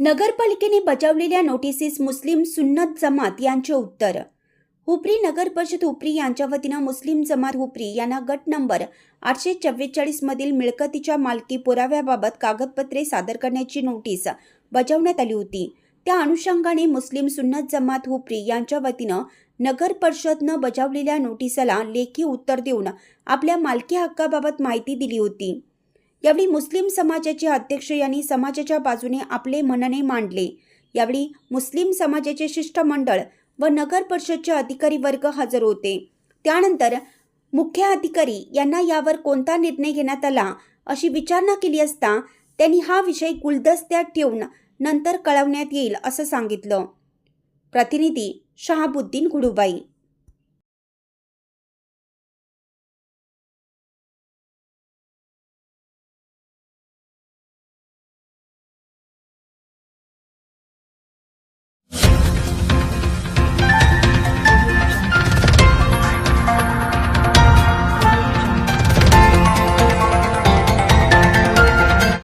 नगरपालिकेने बजावलेल्या नोटिसीस मुस्लिम सुन्नत जमात यांचे उत्तर. हुपरी नगर परिषद हुपरी यांच्या वतीनं मुस्लिम जमात हुपरी यांना गट नंबर आठशे चव्वेचाळीस मधील मिळकतीच्या मालकी पुराव्याबाबत कागदपत्रे सादर करण्याची नोटीस बजावण्यात आली होती. त्या अनुषंगाने मुस्लिम सुन्नत जमात हुपरी यांच्या वतीनं नगर परिषदनं बजावलेल्या नोटिसाला लेखी उत्तर देऊन आपल्या मालकी हक्काबाबत माहिती दिली होती. यावेळी मुस्लिम समाजाचे अध्यक्ष यांनी समाजाच्या बाजूने आपले म्हणणे मांडले. यावेळी मुस्लिम समाजाचे शिष्टमंडळ व नगर परिषदचे अधिकारी वर्ग हजर होते. त्यानंतर मुख्य अधिकारी यांना यावर कोणता निर्णय घेण्यात आला अशी विचारणा केली असता त्यांनी हा विषय गुलदस्त्यात ठेवून नंतर कळवण्यात येईल असं सांगितलं. प्रतिनिधी शहाबुद्दीन घुडुबाई